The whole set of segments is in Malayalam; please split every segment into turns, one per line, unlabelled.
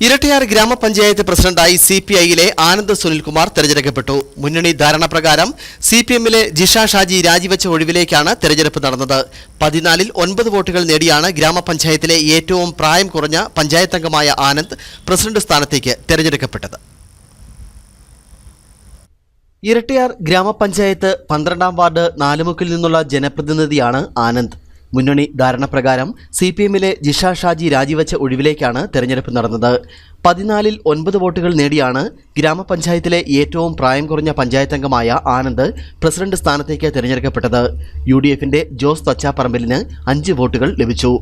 ഇരട്ടിയാർ ഗ്രാമപഞ്ചായത്ത് പ്രസിഡന്റായി സി പി ഐയിലെ ആനന്ദ് സുനിൽകുമാർ തെരഞ്ഞെടുക്കപ്പെട്ടു. മുന്നണി ധാരണ പ്രകാരം സി പി എമ്മിലെ ജിഷ ഷാജി രാജിവെച്ച ഒഴിവിലേക്കാണ് തെരഞ്ഞെടുപ്പ് നടന്നത്. പതിനാലിൽ ഒൻപത് വോട്ടുകൾ നേടിയാണ് ഗ്രാമപഞ്ചായത്തിലെ ഏറ്റവും പ്രായം കുറഞ്ഞ പഞ്ചായത്തംഗമായ ആനന്ദ് പ്രസിഡന്റ് സ്ഥാനത്തേക്ക് തെരഞ്ഞെടുക്കപ്പെട്ടത്. ഇരട്ടിയാർ ഗ്രാമപഞ്ചായത്ത് പന്ത്രണ്ടാം വാർഡ് നാലുമുക്കിൽ നിന്നുള്ള ജനപ്രതിനിധിയാണ് ആനന്ദ്. മുന്നണി ധാരണപ്രകാരം സി പി എമ്മിലെ ജിഷ ഷാജി രാജിവെച്ച ഒഴിവിലേക്കാണ് തെരഞ്ഞെടുപ്പ് നടന്നത്. പതിനാലിൽ ഒൻപത് വോട്ടുകൾ നേടിയാണ് ഗ്രാമപഞ്ചായത്തിലെ ഏറ്റവും പ്രായം കുറഞ്ഞ പഞ്ചായത്തംഗമായ ആനന്ദ് പ്രസിഡന്റ് സ്ഥാനത്തേക്ക് തിരഞ്ഞെടുക്കപ്പെട്ടത്. യു ഡി എഫിന്റെ ജോസ് തച്ചാപ്പറമ്പിലിന് അഞ്ച് വോട്ടുകൾ ലഭിച്ചു.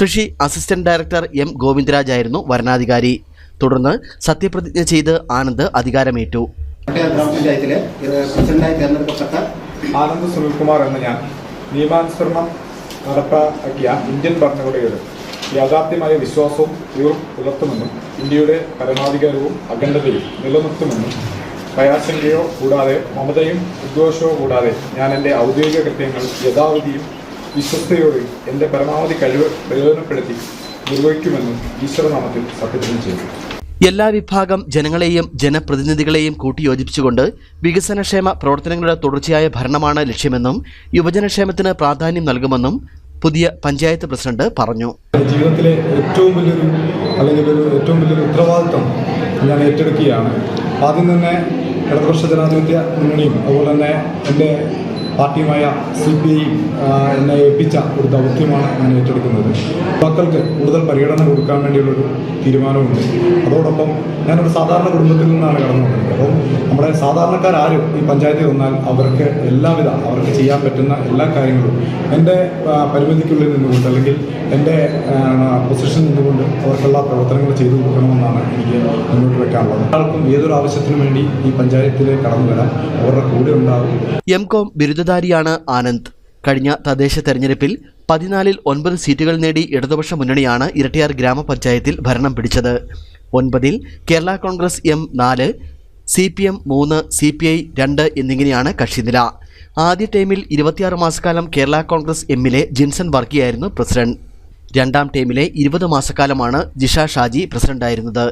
കൃഷി അസിസ്റ്റന്റ് ഡയറക്ടർ എം ഗോവിന്ദരാജ് ആയിരുന്നു വരണാധികാരി. തുടർന്ന് സത്യപ്രതിജ്ഞ ചെയ്ത് ആനന്ദ് അധികാരമേറ്റു.
ഗ്രാമപഞ്ചായത്തിലെ പ്രസിഡന്റായി തെരഞ്ഞെടുക്കപ്പെട്ട
ആനന്ദ് സുനിൽകുമാർ എന്ന ഞാൻ നിയമാനുസരണം നടപ്പാക്കിയ ഇന്ത്യൻ ഭരണഘടനയുടെ യാഥാർത്ഥ്യമായ വിശ്വാസവും ഇവർ പുലർത്തുമെന്നും ഇന്ത്യയുടെ പരമാധികാരവും അഖണ്ഡതയും നിലനിർത്തുമെന്നും ഭയാശങ്കയോ കൂടാതെ മമതയും ഉദ്ഘോഷവും കൂടാതെ ഞാൻ എന്റെ ഔദ്യോഗിക കൃത്യങ്ങൾ യഥാവധിയും വിശ്വസ്തയോടെയും എന്റെ പരമാവധി കഴിവ് പ്രയോജനപ്പെടുത്തി നിർവഹിക്കുമെന്നും ഈശ്വരനാമത്തിൽ സത്യപ്രതിജ്ഞ ചെയ്തു.
എല്ലാ വിഭാഗം ജനങ്ങളെയും ജനപ്രതിനിധികളെയും കൂട്ടിയോജിപ്പിച്ചുകൊണ്ട് വികസനക്ഷേമ പ്രവർത്തനങ്ങളുടെ തുടർച്ചയായ ഭരണമാണ് ലക്ഷ്യമെന്നും യുവജനക്ഷേമത്തിന് പ്രാധാന്യം നൽകുമെന്നും പുതിയ പഞ്ചായത്ത് പ്രസിഡന്റ് പറഞ്ഞു.
ജീവിതത്തിലെ ഏറ്റവും വലിയൊരു അല്ലെങ്കിൽ ഒരു ഏറ്റവും വലിയൊരു ഉത്തരവാദിത്വം ഞാൻ ഏറ്റെടുക്കുകയാണ്. ആദ്യം തന്നെ ഇടതുപക്ഷ ജനാധിപത്യ മുന്നണിയും അതുപോലെ തന്നെ എന്റെ പാർട്ടിയുമായ സി പി ഐ എന്നെ ഏൽപ്പിച്ച ഒരു ദൗത്യമാണ് ഞാൻ ഏറ്റെടുക്കുന്നത്. യുവാക്കൾക്ക് കൂടുതൽ പരിഗണന കൊടുക്കാൻ വേണ്ടിയുള്ളൊരു തീരുമാനമുണ്ട്. അതോടൊപ്പം ഞാനൊരു സാധാരണ കുടുംബത്തിൽ നിന്നാണ് കടന്നു വന്നത് അപ്പം നമ്മുടെ സാധാരണക്കാരും ഈ പഞ്ചായത്തിൽ വന്നാൽ അവർക്ക് എല്ലാവിധ അവർക്ക് ചെയ്യാൻ പറ്റുന്ന എല്ലാ കാര്യങ്ങളും എന്റെ പരിമിതിക്കുള്ളിൽ നിന്നുകൊണ്ട് അല്ലെങ്കിൽ എന്റെ പൊസിഷൻ നിന്നുകൊണ്ട് അവർക്കുള്ള പ്രവർത്തനങ്ങൾ ചെയ്തു കൊടുക്കണമെന്നാണ് എനിക്ക് മുന്നോട്ട് വെക്കാനുള്ളത്. എല്ലാവർക്കും ഏതൊരു ആവശ്യത്തിനും വേണ്ടി ഈ പഞ്ചായത്തിൽ കടന്നു വരാം അവരുടെ കൂടെ ഉണ്ടാകും
എം കോം ബിരുദധാരിയാണ് ആനന്ദ്. കഴിഞ്ഞ തദ്ദേശ തെരഞ്ഞെടുപ്പിൽ പതിനാലിൽ ഒൻപത് സീറ്റുകൾ നേടി ഇടതുപക്ഷ മുന്നണിയാണ് ഇരട്ടിയാർ ഗ്രാമപഞ്ചായത്തിൽ ഭരണം പിടിച്ചത്. ഒൻപതിൽ കേരള കോൺഗ്രസ് എം നാല് സി പി എം മൂന്ന് സി പി ഐ രണ്ട് എന്നിങ്ങനെയാണ് കക്ഷിനില ആദ്യ ടൈമിൽ ഇരുപത്തിയാറ് മാസക്കാലം കേരള കോൺഗ്രസ് എമ്മിലെ ജിൻസൺ വർക്കിയായിരുന്നു പ്രസിഡന്റ്. രണ്ടാം ടൈമിലെ ഇരുപത് മാസക്കാലമാണ് ജിഷ ഷാജി പ്രസിഡന്റായിരുന്നത്.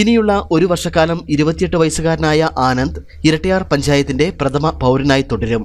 ഇനിയുള്ള ഒരു വർഷക്കാലം ഇരുപത്തിയെട്ട് വയസ്സുകാരനായ ആനന്ദ് ഇരട്ടിയാർ പഞ്ചായത്തിന്റെ പ്രഥമ പൗരനായി തുടരും.